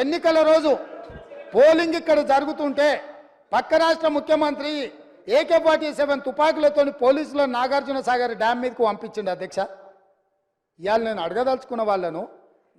ఎన్నికల రోజు పోలింగ్ ఇక్కడ జరుగుతుంటే పక్క రాష్ట్ర ముఖ్యమంత్రి ఏకే ఫార్టీ సెవెన్ తుపాకులతో పోలీసులు నాగార్జున సాగర్ డ్యామ్ మీదకు పంపించిండు అధ్యక్ష. ఇవాళ నేను అడగదలుచుకున్న వాళ్ళను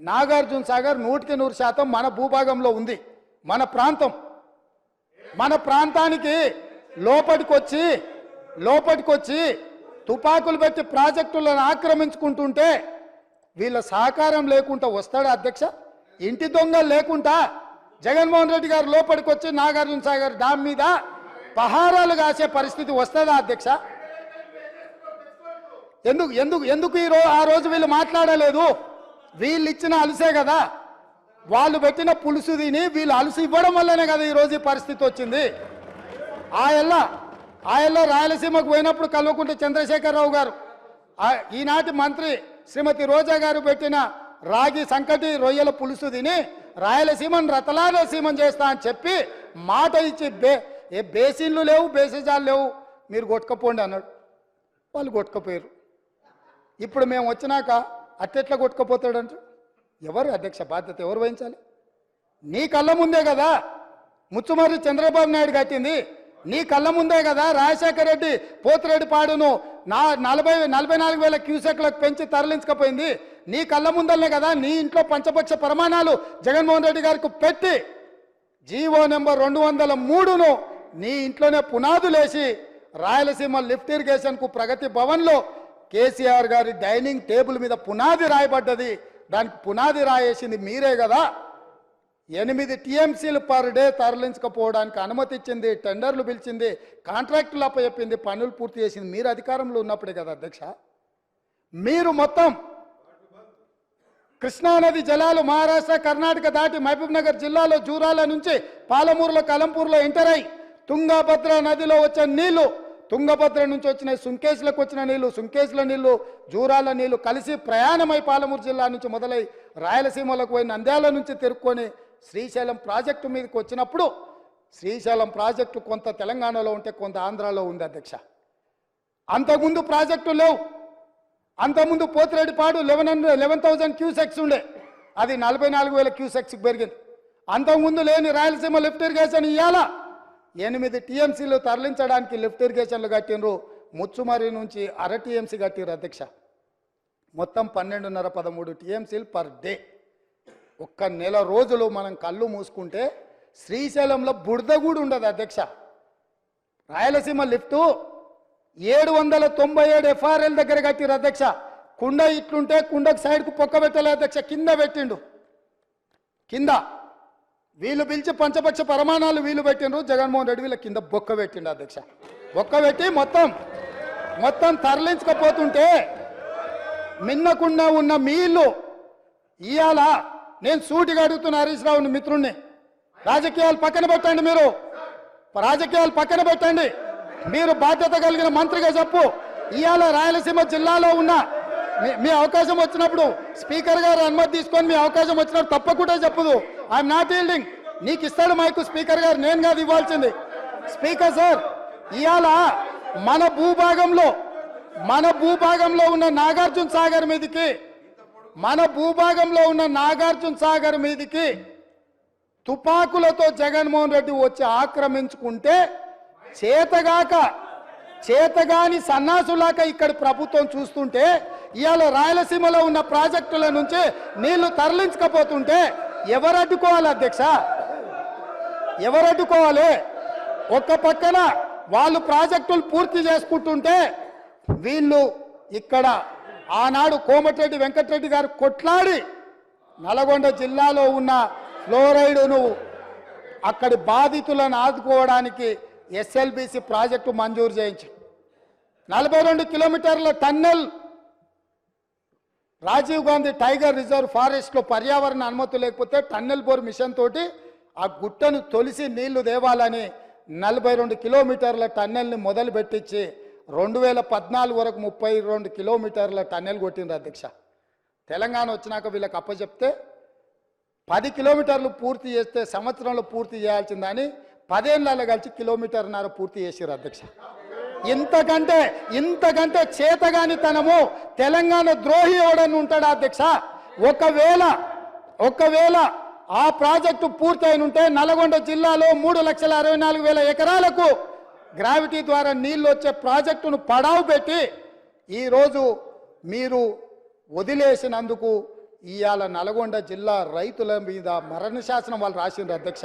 నాగార్జున సాగర్ నూటికి నూరు శాతం మన భూభాగంలో ఉంది మన ప్రాంతం. మన ప్రాంతానికి లోపలికొచ్చి లోపలికొచ్చి తుపాకులు పెట్టి ప్రాజెక్టులను ఆక్రమించుకుంటుంటే వీళ్ళ సహకారం లేకుండా వస్తాడా అధ్యక్ష? ఇంటి దొంగ లేకుండా జగన్మోహన్ రెడ్డి గారు లోపలికి వచ్చి నాగార్జున సాగర్ డామ్ మీద పహారాలు కాసే పరిస్థితి వస్తుందా అధ్యక్ష? ఎందుకు ఎందుకు ఎందుకు ఈ రోజు ఆ రోజు వీళ్ళు మాట్లాడలేదు? వీళ్ళు ఇచ్చిన అలుసే కదా. వాళ్ళు పెట్టిన పులుసు తిని వీళ్ళు అలుసు ఇవ్వడం వల్లనే కదా ఈ ఈ పరిస్థితి వచ్చింది. ఆయల్ల ఆయల్ల రాయలసీమకు పోయినప్పుడు కలువకుంటే చంద్రశేఖరరావు గారు ఈనాటి మంత్రి శ్రీమతి రోజా గారు పెట్టిన రాగి సంకటి రొయ్యల పులుసు తిని రాయలసీమను రతలాలసీమం చేస్తా అని చెప్పి మాట ఇచ్చి బే ఏ బేసిన్లు లేవు బేసిజాలు లేవు. మీరు కొట్టుకపోండి అన్నాడు. వాళ్ళు కొట్టుకపోయారు. ఇప్పుడు మేము వచ్చినాక అట్టెట్లా కొట్టుకపోతాడంట? ఎవరు అధ్యక్ష బాధ్యత ఎవరు వహించాలి? నీ కళ్ళ ముందే కదా ముచ్చుమర్రి చంద్రబాబు నాయుడు కట్టింది. నీ కళ్ళ ముందే కదా రాజశేఖర రెడ్డి పోతిరెడ్డి పాడును నా నలభై నలభై నాలుగు వేల క్యూసెక్లకు పెంచి తరలించకపోయింది. నీ కళ్ళ ముందలనే కదా నీ ఇంట్లో పంచపక్ష ప్రమాణాలు జగన్మోహన్ రెడ్డి గారికి పెట్టి జీవో నెంబర్ రెండు వందల మూడును నీ ఇంట్లోనే పునాదులేసి రాయలసీమ లిఫ్ట్ ఇరిగేషన్కు ప్రగతి భవన్లో కేసీఆర్ గారి డైనింగ్ టేబుల్ మీద పునాది రాయబడ్డది. దానికి పునాది రాయేసింది మీరే కదా. ఎనిమిది టీఎంసీలు పర్ డే తరలించకపోవడానికి అనుమతి ఇచ్చింది టెండర్లు పిలిచింది కాంట్రాక్టులు అప్పచెప్పింది పనులు పూర్తి చేసింది మీరు అధికారంలో ఉన్నప్పుడే కదా అధ్యక్ష. మీరు మొత్తం కృష్ణానది జలాలు మహారాష్ట్ర కర్ణాటక దాటి మహబూబ్నగర్ జిల్లాలో జూరాల నుంచి పాలమూరులో కలంపూర్లో ఎంటర్ అయి తుంగభద్ర నదిలో వచ్చే నీళ్ళు తుంగభద్ర నుంచి వచ్చిన సుంకేసులకు వచ్చిన నీళ్ళు సుంకేసుల నీళ్ళు జూరాల నీళ్ళు కలిసి ప్రయాణమై పాలమూరు జిల్లా నుంచి మొదలై రాయలసీమలకు పోయి నంద్యాల నుంచి తెరుక్కొని శ్రీశైలం ప్రాజెక్టు మీదకి వచ్చినప్పుడు శ్రీశైలం ప్రాజెక్టు కొంత తెలంగాణలో ఉంటే కొంత ఆంధ్రాలో ఉంది అధ్యక్ష. అంతకుముందు ప్రాజెక్టు లేవు. అంతకుముందు Pothireddypadu eleven hundred eleven thousand cusecs ఉండే. అది నలభై నాలుగు వేల క్యూసెక్స్కి పెరిగింది. అంతకుముందు లేని రాయలసీమ లిఫ్ట్ ఇరిగేషన్ ఇవాళ ఎనిమిది టీఎంసీలు తరలించడానికి లిఫ్ట్ ఇరిగేషన్లు కట్టినరు ముచ్చుమరి నుంచి అర టీఎంసీ కట్టిరు అధ్యక్ష. మొత్తం పన్నెండున్నర పదమూడు టీఎంసీలు పర్ డే. ఒక్క నెల రోజులు మనం కళ్ళు మూసుకుంటే శ్రీశైలంలో బురద కూడా ఉండదు అధ్యక్ష. రాయలసీమ లిఫ్టు ఏడు వందల తొంభై ఏడు ఎఫ్ఆర్ఎల్ దగ్గర కట్టిరు అధ్యక్ష. కుండ ఇట్లుంటే కుండకు సైడ్కు పొక్క పెట్టలే అధ్యక్ష కింద పెట్టిండు. కింద. వీళ్ళు పిలిచి పంచపక్ష ప్రమాణాలు వీళ్ళు పెట్టిండ్రు జగన్మోహన్ రెడ్డి వీళ్ళ కింద బొక్క పెట్టిండు అధ్యక్ష. బొక్క పెట్టి మొత్తం మొత్తం తరలించకపోతుంటే మిన్నకుండా ఉన్న మీ ఇల్లు ఇవాళ నేను సూటిగా అడుగుతున్న హరీష్ రావుని మిత్రుణ్ణి. రాజకీయాలు పక్కన పెట్టండి మీరు. రాజకీయాలు పక్కన పెట్టండి. మీరు బాధ్యత కలిగిన మంత్రిగా చెప్పు. ఇవాళ రాయలసీమ జిల్లాలో ఉన్న మీ- మీ అవకాశం వచ్చినప్పుడు స్పీకర్ గారు అనుమతి తీసుకొని మీ అవకాశం వచ్చినప్పుడు తప్పకుండా చెప్పదు. ఐఎమ్ నాట్ ఈల్డింగ్ నీకు ఇస్తాడు మైకు స్పీకర్ గారు నేను కాదు ఇవ్వాల్సింది. స్పీకర్ సార్ ఇవాళ మన భూభాగంలో మన భూభాగంలో ఉన్న నాగార్జున సాగర్ మీదకి మన భూభాగంలో ఉన్న నాగార్జున సాగర్ మీదకి తుపాకులతో జగన్మోహన్ రెడ్డి వచ్చి ఆక్రమించుకుంటే చేతగాక చేతగాని సన్నాసులాక ఇక్కడ ప్రభుత్వం చూస్తుంటే ఇవాళ రాయలసీమలో ఉన్న ప్రాజెక్టుల నుంచి నీళ్ళు తరలించకపోతుంటే ఎవరు అడ్డుకోవాలి అధ్యక్ష? ఎవరు అడ్డుకోవాలి? ఒక్క పక్కన వాళ్ళు ప్రాజెక్టులు పూర్తి చేసుకుంటుంటే వీళ్ళు ఇక్కడ ఆనాడు కోమటిరెడ్డి వెంకటరెడ్డి గారు కొట్లాడి నల్గొండ జిల్లాలో ఉన్న ఫ్లోరైడును అక్కడి బాధితులను ఆదుకోవడానికి ఎస్ఎల్బిసి ప్రాజెక్టు మంజూరు చేయించి నలభై రెండు కిలోమీటర్ల tunnel Rajiv Gandhi tiger reserve ఫారెస్ట్లో పర్యావరణ అనుమతి లేకపోతే టన్నెల్ బోర్ మిషన్ తోటి ఆ గుట్టను తొలిసి నీళ్ళు దేవాలని నలభై రెండు కిలోమీటర్ల టన్నెల్ని మొదలు పెట్టించి రెండు వేల పద్నాలుగు వరకు ముప్పై రెండు కిలోమీటర్ల టన్నెల్ కొట్టిండ్రు అధ్యక్ష. తెలంగాణ వచ్చినాక వీళ్ళకి అప్పచెప్తే పది కిలోమీటర్లు పూర్తి చేస్తే సంవత్సరంలో పూర్తి చేయాల్సిందని పదేళ్ళలో కలిసి కిలోమీటర్న్నర పూర్తి చేసారు అధ్యక్ష. ఇంతకంటే ఇంతకంటే చేతగానితనము తెలంగాణ ద్రోహి ఎవడని ఉంటాడా అధ్యక్ష? ఒకవేళ ఒకవేళ ఆ ప్రాజెక్టు పూర్తయిన ఉంటే నల్గొండ జిల్లాలో మూడు లక్షల అరవై నాలుగు వేల ఎకరాలకు గ్రావిటీ ద్వారా నీళ్ళు వచ్చే ప్రాజెక్టును పడావు పెట్టి ఈరోజు మీరు వదిలేసినందుకు ఇవాళ నల్గొండ జిల్లా రైతుల మీద మరణ శాసనం వాళ్ళు రాసిండ్రు అధ్యక్ష.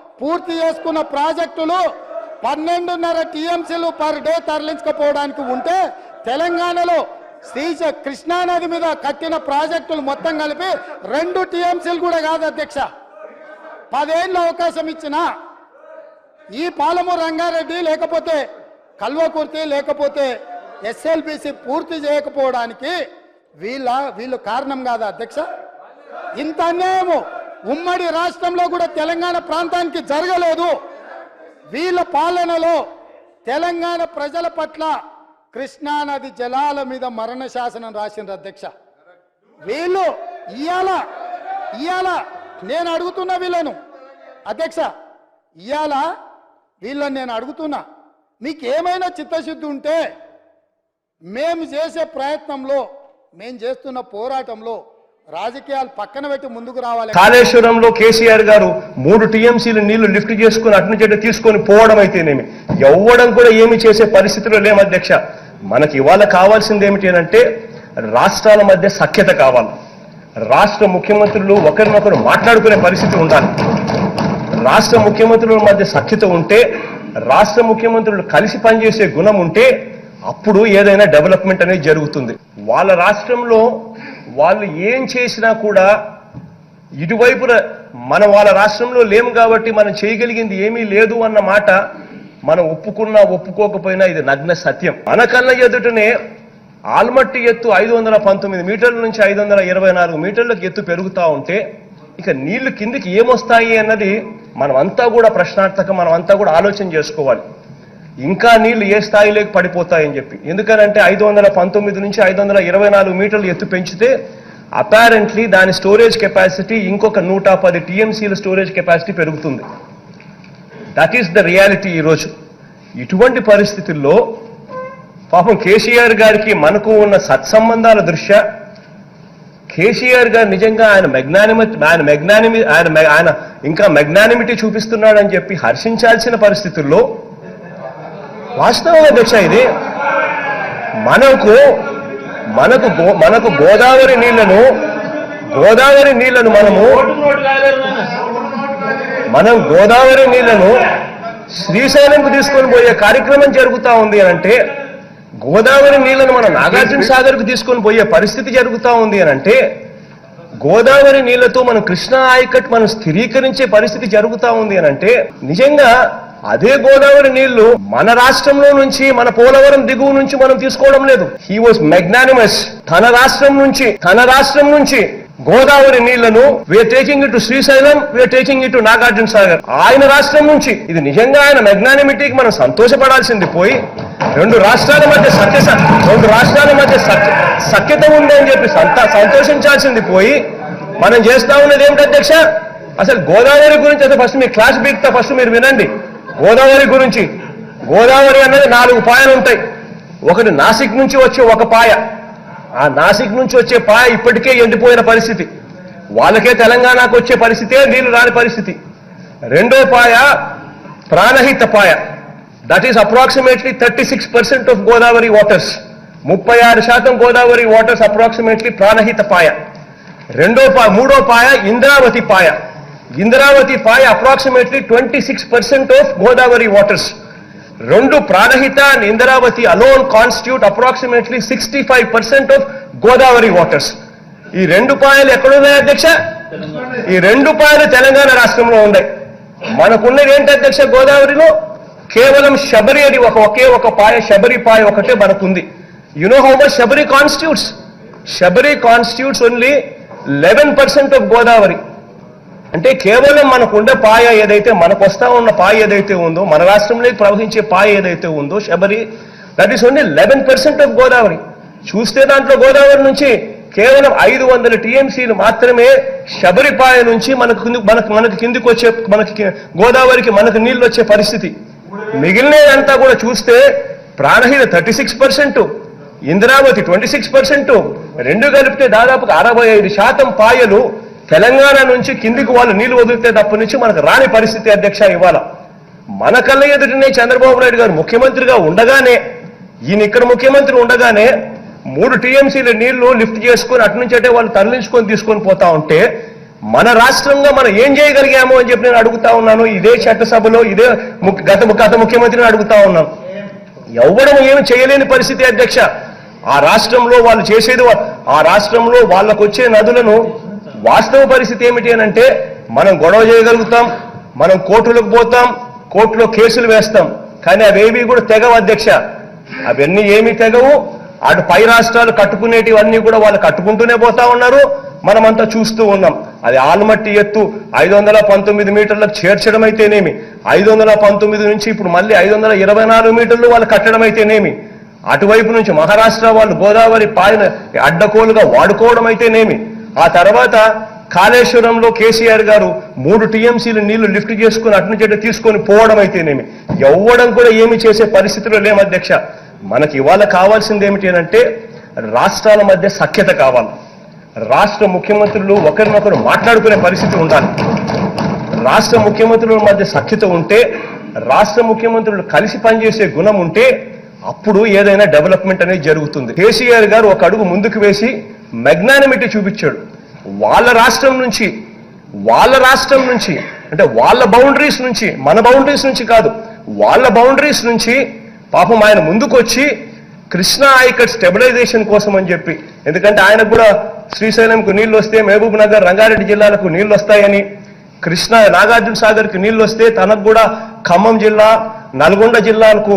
పూర్తి చేసుకున్న ప్రాజెక్టులు పన్నెండున్నర టీఎంసీలు పర్ డే తరలించకపోవడానికి ఉంటే తెలంగాణలో శ్రీశ కృష్ణానది మీద కట్టిన ప్రాజెక్టులు మొత్తం కలిపి రెండు టీఎంసీలు కూడా కాదు అధ్యక్ష. పదేళ్ళు అవకాశం ఇచ్చిన ఈ పాలము రంగారెడ్డి లేకపోతే కల్వకుర్తి లేకపోతే ఎస్ఎల్బిసి పూర్తి చేయకపోవడానికి వీళ్ళ వీళ్ళు కారణం కాదా అధ్యక్ష? ఇంత అన్యాయము. ఉమ్మడి రాష్ట్రంలో కూడా తెలంగాణ ప్రాంతానికి జరగలేదు. వీళ్ళ పాలనలో తెలంగాణ ప్రజల పట్ల కృష్ణానది జలాల మీద మరణ శాసనం రాసిండ్రు అధ్యక్ష. వీళ్ళు ఇయాల ఇయాల నేను అడుగుతున్నా వీళ్ళను. అధ్యక్ష ఇయాల వీళ్ళని నేను అడుగుతున్నా. మీకు ఏమైనా చిత్తశుద్ధి ఉంటే మేము చేసే ప్రయత్నంలో మేము చేస్తున్న పోరాటంలో రాజకీయాలు పక్కన పెట్టి ముందుకు రావాలి. కాళేశ్వరంలో కేసీఆర్ గారు మూడు టీఎంసీలు నీళ్ళు లిఫ్ట్ చేసుకుని అటు నుంచి తీసుకొని పోవడం అయితేనేమి? ఎవ్వడం కూడా ఏమి చేసే పరిస్థితిలో లేము అధ్యక్ష. మనకి ఇవాళ కావాల్సింది ఏమిటి అంటే రాష్ట్రాల మధ్య సఖ్యత కావాలి. రాష్ట్ర ముఖ్యమంత్రులు ఒకరినొకరు మాట్లాడుకునే పరిస్థితి ఉండాలి. రాష్ట్ర ముఖ్యమంత్రుల మధ్య సఖ్యత ఉంటే రాష్ట్ర ముఖ్యమంత్రులు కలిసి పనిచేసే గుణం ఉంటే అప్పుడు ఏదైనా డెవలప్మెంట్ అనేది జరుగుతుంది. వాళ్ళ రాష్ట్రంలో వాళ్ళు ఏం చేసినా కూడా ఇటువైపున మనం వాళ్ళ రాష్ట్రంలో లేము కాబట్టి మనం చేయగలిగింది ఏమీ లేదు అన్న మాట మనం ఒప్పుకున్నా ఒప్పుకోకపోయినా ఇది నగ్న సత్యం. మన ఎదుటనే ఆల్మట్టి ఎత్తు ఐదు వందల పంతొమ్మిది మీటర్ల నుంచి ఐదు వందల ఇరవై నాలుగు మీటర్లకు ఎత్తు పెరుగుతూ ఉంటే ఇక నీళ్ళు కిందికి ఏమొస్తాయి అన్నది మనమంతా కూడా ప్రశ్నార్థకం మనం అంతా కూడా ఆలోచన చేసుకోవాలి. ఇంకా నీళ్ళు ఏ స్థాయిలోకి పడిపోతాయని చెప్పి. ఎందుకనంటే ఐదు వందల పంతొమ్మిది నుంచి ఐదు వందల ఇరవై నాలుగు మీటర్లు ఎత్తు పెంచితే అపారెంట్లీ దాని స్టోరేజ్ కెపాసిటీ ఇంకొక నూట పది టీఎంసీల స్టోరేజ్ కెపాసిటీ పెరుగుతుంది. దట్ ఈస్ ద రియాలిటీ ఈరోజు ఇటువంటి పరిస్థితుల్లో పాపం కేసీఆర్ గారికి మనకు ఉన్న సత్సంబంధాల దృష్ట్యా కేసీఆర్ గారు నిజంగా ఆయన మెగ్నానిమి ఆయన మెగ్నానిమి ఆయన ఆయన ఇంకా మెగ్నానిమిటీ చూపిస్తున్నాడని చెప్పి హర్షించాల్సిన పరిస్థితుల్లో వాస్తవం అధ్యక్ష ఇది? మనకు మనకు గో- మనకు గోదావరి నీళ్ళను గోదావరి నీళ్ళను మనము మనం గోదావరి నీళ్ళను శ్రీశైలంకు తీసుకొని పోయే కార్యక్రమం జరుగుతూ ఉంది అని అంటే గోదావరి నీళ్ళను మన నాగార్జున సాగర్కు తీసుకొని పోయే పరిస్థితి జరుగుతూ ఉంది అని అంటే గోదావరి నీళ్ళతో మనం కృష్ణా ఆయకట్ మనం స్థిరీకరించే పరిస్థితి జరుగుతూ ఉంది అని అంటే నిజంగా అదే గోదావరి నీళ్ళు మన రాష్ట్రంలో నుంచి మన పోలవరం దిగువ నుంచి మనం తీసుకోవడం లేదు. హీ వాస్ మెగ్నానిమస్ తన రాష్ట్రం నుంచి తన రాష్ట్రం నుంచి గోదావరి నీళ్ళను వీఆర్ టేకింగ్ ఇటు శ్రీశైలం వీఆర్ టేకింగ్ ఇటు నాగార్జున సాగర్ ఆయన రాష్ట్రం నుంచి ఇది నిజంగా ఆయన మెగ్నానిమిటీకి మనం సంతోషపడాల్సింది పోయి రెండు రాష్ట్రాల మధ్య సత్య రెండు రాష్ట్రాల మధ్య సత్య సఖ్యత ఉంది అని చెప్పి సంత సంతోషించాల్సింది పోయి మనం చేస్తా ఉన్నది ఏమిటి అధ్యక్ష? అసలు గోదావరి గురించి అసలు ఫస్ట్ మీ క్లాస్ బీక్తా ఫస్ట్ మీరు వినండి. గోదావరి గురించి. గోదావరి అనేది నాలుగు పాయలు ఉంటాయి. ఒకటి నాసిక్ నుంచి వచ్చే ఒక పాయ. ఆ నాసిక్ నుంచి వచ్చే పాయ ఇప్పటికే ఎండిపోయిన పరిస్థితి. వాళ్ళకే తెలంగాణకు వచ్చే పరిస్థితే నీళ్ళు రాని పరిస్థితి. రెండో పాయ ప్రాణహిత పాయ. That is approximately thirty six percent of Godavari waters ముప్పై ఆరు శాతం గోదావరి వాటర్స్ అప్రాక్సిమేట్లీ ప్రాణహిత పాయ. రెండో పా మూడో పాయ ఇంద్రావతి పాయ. ఇంద్రావతి పాయ approximately twenty six percent of Godavari waters రెండు Pranahita and Indravati alone constitute approximately sixty five percent of Godavari waters ఈ రెండు పాయలు ఎక్కడున్నాయి అధ్యక్ష? ఈ రెండు పాయలు తెలంగాణ రాష్ట్రంలో ఉన్నాయి. మనకున్నది ఏంటి అధ్యక్ష గోదావరిలో? కేవలం శబరి అని ఒక ఒకే ఒక పాయ శబరి పాయ ఒకటే మనకుంది. You know how much Sabari constitutes Sabari constitutes only eleven percent of Godavari అంటే కేవలం మనకుండే పాయ ఏదైతే మనకు వస్తా ఉన్న పాయ ఏదైతే ఉందో మన రాష్ట్రంలోకి ప్రవహించే పాయ ఏదైతే ఉందో Sabari that is only eleven percent of Godavari. చూస్తే దాంట్లో గోదావరి నుంచి కేవలం ఐదు వందల టీఎంసీలు మాత్రమే శబరిపాయ నుంచి మనకు మనకు మనకు కిందికి వచ్చే మనకి గోదావరికి మనకు నీళ్ళు వచ్చే పరిస్థితి. మిగిలినదంతా కూడా చూస్తే Pranahita thirty six percent Indravati twenty six percent రెండు కలిపితే దాదాపు అరవై ఐదు శాతం పాయలు తెలంగాణ నుంచి కిందికి వాళ్ళు నీళ్ళు వదిలితే తప్ప నుంచి మనకు రాని పరిస్థితి అధ్యక్ష ఇవాళ. మన కళ్ళ ఎదుటనే చంద్రబాబు నాయుడు గారు ముఖ్యమంత్రిగా ఉండగానే ఈయన ఇక్కడ ముఖ్యమంత్రి ఉండగానే మూడు టీఎంసీల నీళ్ళు లిఫ్ట్ చేసుకొని అటు నుంచి అంటే వాళ్ళు తరలించుకొని తీసుకొని పోతా ఉంటే మన రాష్ట్రంగా మనం ఏం చేయగలిగాము అని చెప్పి నేను అడుగుతా ఉన్నాను. ఇదే చట్టసభలో ఇదే గత గత ముఖ్యమంత్రిని అడుగుతా ఉన్నాను. ఎవ్వడం ఏమి చేయలేని పరిస్థితి అధ్యక్ష. ఆ రాష్ట్రంలో వాళ్ళు చేసేది ఆ రాష్ట్రంలో వాళ్ళకు వచ్చే నదులను వాస్తవ పరిస్థితి ఏమిటి అని అంటే మనం గొడవ చేయగలుగుతాం మనం కోర్టులకు పోతాం కోర్టులో కేసులు వేస్తాం కానీ అవేవి కూడా తెగవు అధ్యక్ష. అవన్నీ ఏమీ తెగవు. అటు పై రాష్ట్రాలు కట్టుకునేటివన్నీ కూడా వాళ్ళు కట్టుకుంటూనే పోతా ఉన్నారు. మనమంతా చూస్తూ ఉన్నాం. అది ఆల్మట్టి ఎత్తు ఐదు వందల పంతొమ్మిది మీటర్లకు చేర్చడం అయితేనేమి ఐదు వందల పంతొమ్మిది నుంచి ఇప్పుడు మళ్ళీ ఐదు వందల ఇరవై నాలుగు మీటర్లు వాళ్ళు కట్టడం అయితేనేమి అటువైపు నుంచి మహారాష్ట్ర వాళ్ళు గోదావరి పాయన అడ్డకోలుగా వాడుకోవడం అయితేనేమి ఆ తర్వాత కాళేశ్వరంలో కేసీఆర్ గారు మూడు టీఎంసీలు నీళ్ళు లిఫ్ట్ చేసుకుని అటు నుంచి తీసుకొని పోవడం అయితేనేమి? ఎవ్వడం కూడా ఏమి చేసే పరిస్థితిలో లేము అధ్యక్ష. మనకి ఇవాళ కావాల్సింది ఏమిటి అంటే రాష్ట్రాల మధ్య సఖ్యత కావాలి. రాష్ట్ర ముఖ్యమంత్రులు ఒకరినొకరు మాట్లాడుకునే పరిస్థితి ఉండాలి. రాష్ట్ర ముఖ్యమంత్రుల మధ్య సఖ్యత ఉంటే రాష్ట్ర ముఖ్యమంత్రులు కలిసి పనిచేసే గుణం ఉంటే అప్పుడు ఏదైనా డెవలప్మెంట్ అనేది జరుగుతుంది. కేసీఆర్ గారు ఒక అడుగు ముందుకు వేసి మెగ్నానిమిటీ చూపించాడు. వాళ్ళ రాష్ట్రం నుంచి వాళ్ళ రాష్ట్రం నుంచి అంటే వాళ్ళ బౌండరీస్ నుంచి మన బౌండరీస్ నుంచి కాదు వాళ్ళ బౌండరీస్ నుంచి పాపం ఆయన ముందుకొచ్చి కృష్ణా ఆయకట్ స్టెబిలైజేషన్ కోసం అని చెప్పి ఎందుకంటే ఆయనకు కూడా శ్రీశైలంకు నీళ్ళు వస్తే మహబూబ్ నగర్ రంగారెడ్డి జిల్లాలకు నీళ్ళు వస్తాయని కృష్ణా నాగార్జున సాగర్కి నీళ్ళు వస్తే తనకు కూడా ఖమ్మం జిల్లా నల్గొండ జిల్లాలకు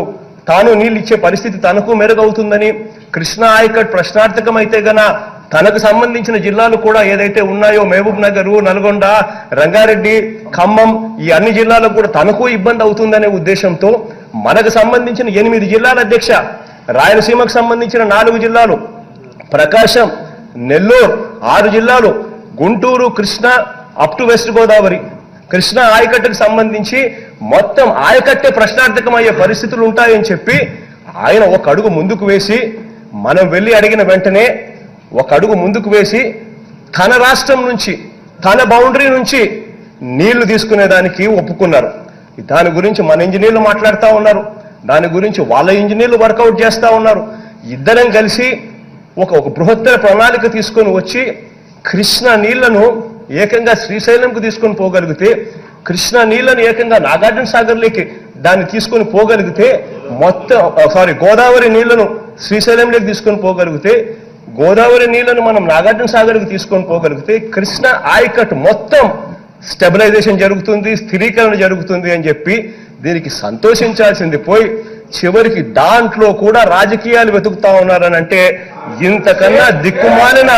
తాను నీళ్ళు ఇచ్చే పరిస్థితి తనకు మెరుగవుతుందని కృష్ణా ఆయకట్ ప్రశ్నార్థకం అయితే గన తనకు సంబంధించిన జిల్లాలు కూడా ఏదైతే ఉన్నాయో మహబూబ్ నగర్ నల్గొండ రంగారెడ్డి ఖమ్మం ఈ అన్ని జిల్లాలకు కూడా తనకు ఇబ్బంది అవుతుందనే ఉద్దేశంతో మనకు సంబంధించిన ఎనిమిది జిల్లాల అధ్యక్ష రాయలసీమకు సంబంధించిన నాలుగు జిల్లాలు ప్రకాశం నెల్లూరు ఆరు జిల్లాలు Guntur Krishna up to West Godavari. Krishna ఆయకట్టుకు సంబంధించి మొత్తం ఆయకట్టే ప్రశ్నార్థకమయ్యే పరిస్థితులు ఉంటాయని చెప్పి ఆయన ఒక అడుగు ముందుకు వేసి మనం వెళ్ళి అడిగిన వెంటనే ఒక అడుగు ముందుకు వేసి తన రాష్ట్రం నుంచి తన బౌండరీ నుంచి నీళ్ళు తీసుకునేదానికి ఒప్పుకున్నారు. దాని గురించి మన ఇంజనీర్లు మాట్లాడుతూ ఉన్నారు. దాని గురించి వాళ్ళ ఇంజనీర్లు వర్కౌట్ చేస్తూ ఉన్నారు. ఇద్దరం కలిసి ఒక ఒక బృహత్తర ప్రణాళిక తీసుకొని వచ్చి కృష్ణ నీళ్ళను ఏకంగా శ్రీశైలంకు తీసుకొని పోగలిగితే కృష్ణ నీళ్ళను ఏకంగా నాగార్జున సాగర్లోకి దాన్ని తీసుకొని పోగలిగితే మొత్తం సారీ గోదావరి నీళ్ళను శ్రీశైలంలోకి తీసుకొని పోగలిగితే గోదావరి నీళ్ళను మనం నాగార్జున సాగర్కి తీసుకొని పోగలిగితే కృష్ణ ఆయకట్ మొత్తం స్టెబిలైజేషన్ జరుగుతుంది స్థిరీకరణ జరుగుతుంది అని చెప్పి దీనికి సంతోషించాల్సింది పోయి చివరికి దాంట్లో కూడా రాజకీయాలు వెతుకుతా ఉన్నారని అంటే ఇంతకన్నా దిక్కుమాలిన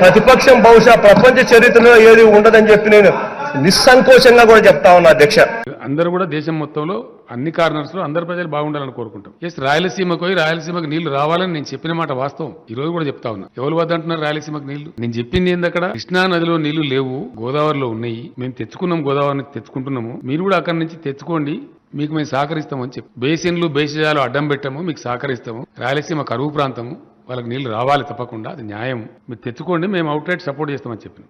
ప్రతిపక్షం బహుశా ప్రపంచ చరిత్రలో ఏది ఉండదని చెప్పి నేను నిస్సంకోచంగా కూడా చెప్తా ఉన్నా అధ్యక్ష. అందరూ కూడా దేశం మొత్తంలో అన్ని కార్నర్స్లో అందరు ప్రజలు బాగుండాలని కోరుకుంటాం. ఎస్ రాయలసీమకు పోయి రాయలసీమకు నీళ్ళు రావాలని నేను చెప్పిన మాట వాస్తవం. ఈ రోజు కూడా చెప్తా ఉన్నా. ఎవరు వద్ద అంటున్నారు రాయలసీమకు నీళ్ళు? నేను చెప్పింది ఏంది అక్కడ? కృష్ణా నదిలో నీళ్ళు లేవు గోదావరిలో ఉన్నాయి. మేము తెచ్చుకున్నాం గోదావరిని తెచ్చుకుంటున్నాము. మీరు కూడా అక్కడి నుంచి తెచ్చుకోండి. మీకు మేము సహకరిస్తామని చెప్పి. బేసిన్లు బేసిజాలు అడ్డం పెట్టాము మీకు సహకరిస్తాము. రాయలసీమ కరువు ప్రాంతము వాళ్ళకి నీళ్ళు రావాలి తప్పకుండా అది న్యాయం. మీరు తెచ్చుకోండి మేము అవుట్ రైట్ సపోర్ట్ చేస్తామని చెప్పిన.